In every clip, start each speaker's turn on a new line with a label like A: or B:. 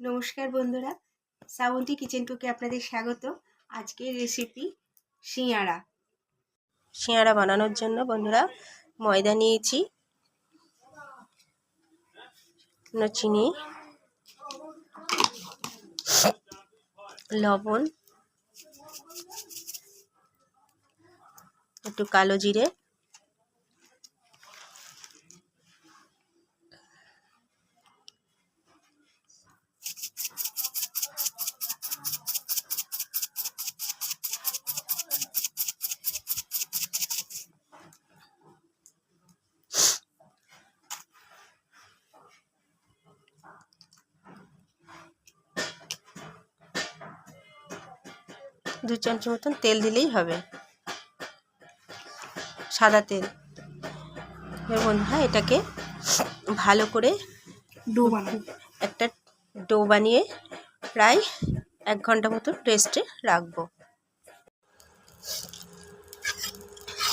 A: নমস্কার বন্ধুরা, শ্রাবন্তী কিচেন কুকে আপনাদের স্বাগত। আজকের রেসিপি সিঙাড়া
B: সিঙাড়া বানানোর জন্য বন্ধুরা ময়দা নিয়েছি চিনি, লবণ, একটু কালো জিরে দু চামচ মতন তেল দিলেই হবে। সাদা তেল। বন্ধুরা এটাকে ভালো করে
A: ডো বানাবো
B: একটা ডো বানিয়ে প্রায় এক ঘণ্টা মতন রেস্টে রাখব।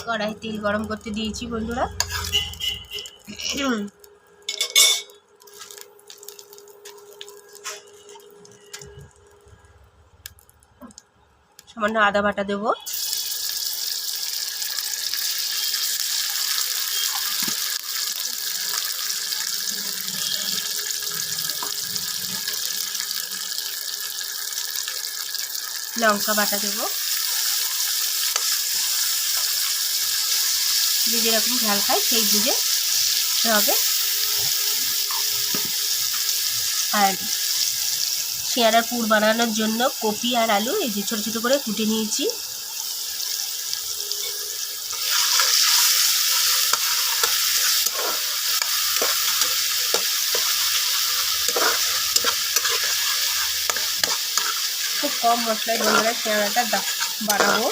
B: কড়াই তেল গরম করতে দিয়েছি বন্ধুরা। সামান্য আদা বাটা দেবো। লঙ্কা বাটা দেবো। যে যেরকম ঝাল খায় সেই বুঝে হবে। আর শিয়ারার পুর বানানোর জন্য কপি আর আলু, এই যে ছোটো ছোটো করে কুটে নিয়েছি। খুব কম মশলায় বন্ধুরা পেয়ারাটা বানাবো।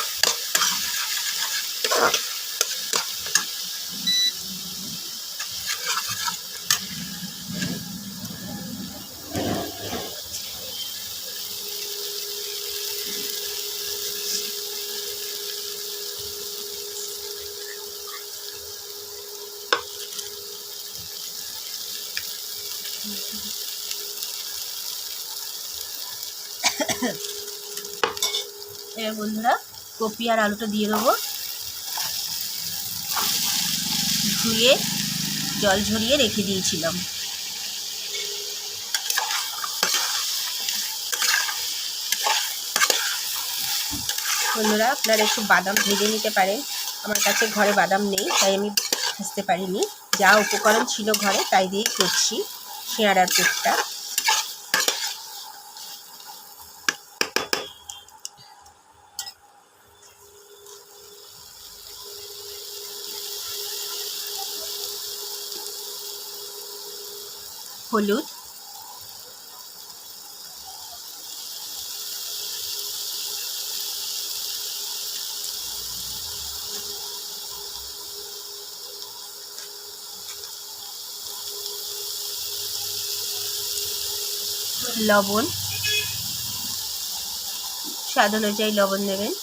B: এবার বন্ধুরা কপি আর আলুটা দিয়ে দেবো। ধুয়ে জল ঝরিয়ে রেখে দিয়েছিলাম। বন্ধুরা, আপনারা একটু বাদাম ভেজে নিতে পারেন। আমার কাছে ঘরে বাদাম নেই, তাই আমি ভাজতে পারিনি। যা উপকরণ ছিল ঘরে, তাই দিয়েই করছি। শিয়ারার পেটটা হলুদ। লবণ। স্বাদ অনুযায়ী লবণ দেবেন।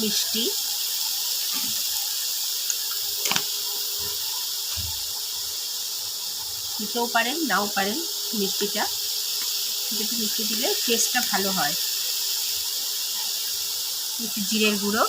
B: মিষ্টি। দিতেও পারেন নাও পারেন মিষ্টিটা। একটু মিষ্টি দিলে টেস্টটা ভালো হয়। একটু জিরের গুঁড়ো।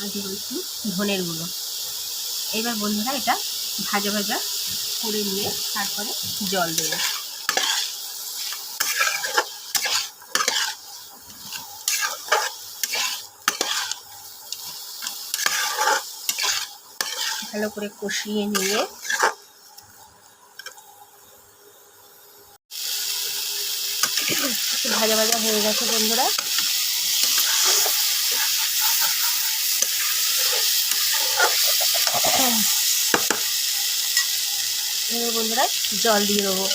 B: আর দেবো একটু ধনের গুঁড়ো। এবার বন্ধুরা এটা ভাজা ভাজা করে নিয়ে তারপরে জল দেবো। ভালো করে কষিয়ে নিয়ে ভাজা ভাজা হয়ে গেছে বন্ধুরা। বন্ধুরা জল দিয়ে দেবো।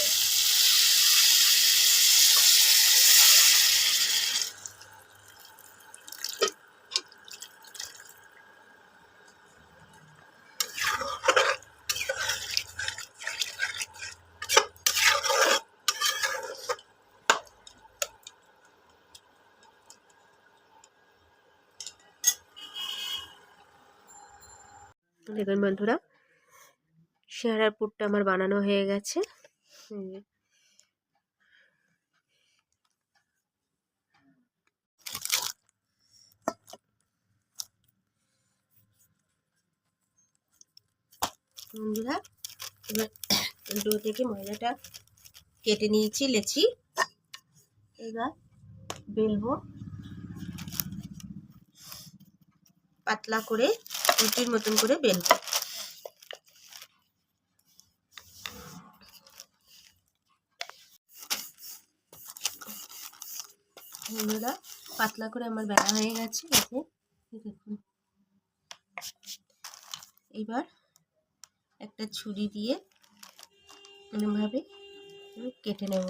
B: দেখুন বন্ধুরা শেয়ারার পুরটা আমার বানানো হয়ে গেছে। বন্ধুরা, এবার ডো থেকে ময়দাটা কেটে নিয়েছি, লেচি। এবার বেলবো। পাতলা করে রুটির মতন করে বেলবো। বন্ধুরা, পাতলা করে আমার বেলা হয়ে গেছে এতে দেখুন। এবার একটা ছুরি দিয়ে এরমভাবে কেটে নেব।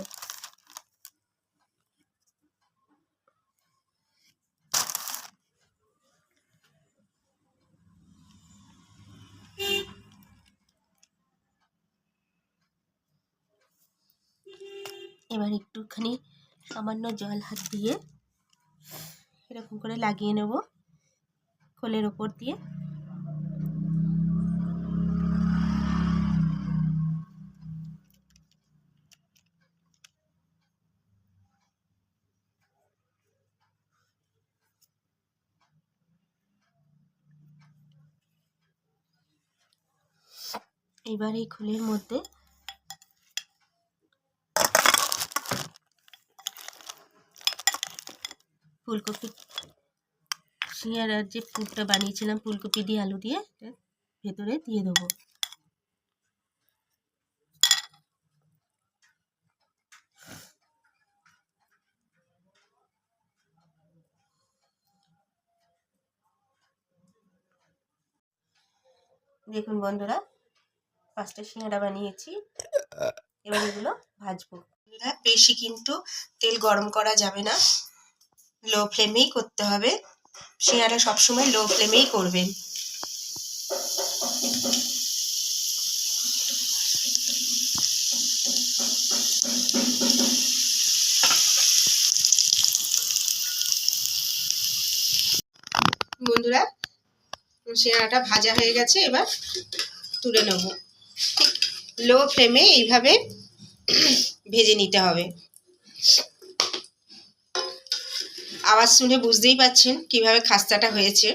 B: এবার একটুখানি সামান্য জল হাত দিয়ে এরকম করে লাগিয়ে নেব খোলের ওপর দিয়ে। এবার এই খোলের মধ্যে ফুলকপি। সিঙ্গারার যে পুরটা বানিয়েছিলাম, ফুলকপি দিয়ে আলু দিয়ে ভেতরে দিয়ে দেবো। দেখুন বন্ধুরা, পাঁচটা সিঙ্গারা বানিয়েছি। এবার এগুলো ভাজবো। বেশি কিন্তু তেল গরম করা যাবে না। লো ফ্লেমেই করতে হবে। সিঙ্গারা সবসময় লো ফ্লেমেই করবেন বন্ধুরা সিঙ্গারাটা ভাজা হয়ে গেছে, এবার তুলে নেব। লো ফ্লেমে এইভাবে ভেজে নিতে হবে। আওয়াজ শুনে বুঝতেই পাচ্ছেন কীভাবে খাস্তাটা হয়েছে।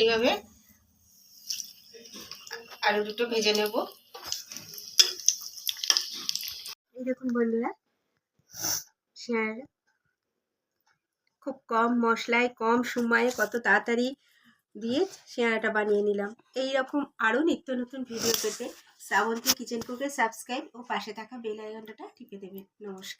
B: এইভাবে আলু দুটো ভেজে নেব। এই দেখুন বন্ধুরা শেয়ার খুব কম মশলায়, কম সময়ে কত তাড়াতাড়ি দিয়ে সিঙ্গারাটা বানিয়ে নিলাম। এই রকম আরও নিত্য নতুন ভিডিও পেতে শ্রাবন্তী কিচেন কুকের সাবস্ক্রাইব ও পাশে থাকা বেল আইকনটা টিপে দেবেন। নমস্কার।